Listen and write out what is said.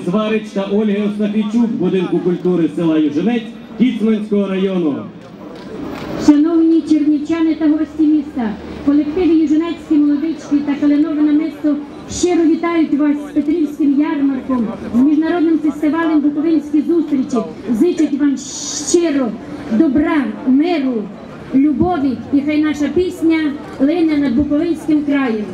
Зварич та Ольги Остафійчук будинку культури села Южинець Кіцманського району. Шановні чернівчани та гості міста, колективи Южинецькі Молодички та Калинове намисто щиро вітають вас з Петрівським ярмарком, з міжнародним фестивалем Буковинські зустрічі. Зичать вам щиро добра, миру, любові, і хай наша пісня лине над Буковинським краєм.